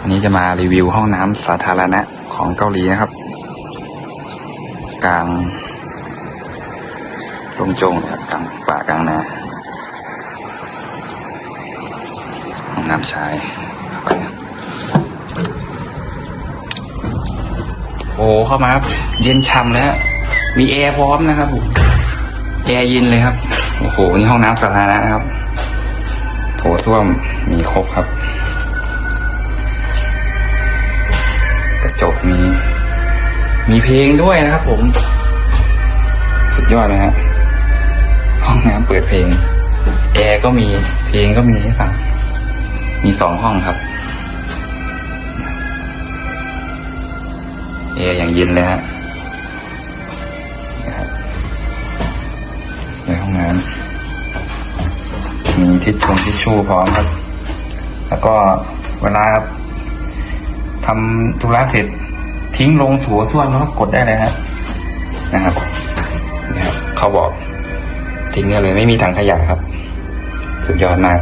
วันนี้จะมารีวิวห้องน้ำสาธารณะของเกาหลีนะครับ กลางลงโจงนะครับกลางป่ากลางนาห้องน้ำชายเข้าไปโอ้เข้ามาครับ เย็นช่ำแล้ว มีแอร์พร้อมนะครับผมแอร์เย็นเลยครับ โอ้โหนี่ห้องน้ำสาธารณะนะครับโถส้วมมีครบครับ จกมี มีเพลงด้วยนะครับผม สุดยอดไหมฮะห้องน้ำเปิดเพลง แอร์ก็มีเพลงก็มีให้ฟังมีสองห้องครับแอร์อย่างเย็นเลยฮะในห้องน้ำมีทิชชงทิชชู่พร้อมครับ แล้วก็เวลาครับ ทำธุระเสร็จ ทิ้งลงถัวส้วนแล้วกดได้เลยฮะนะครับนี่ครับเขาบอกทิ้งได้เลยไม่มีถังขยะครับ สุดยอดมาก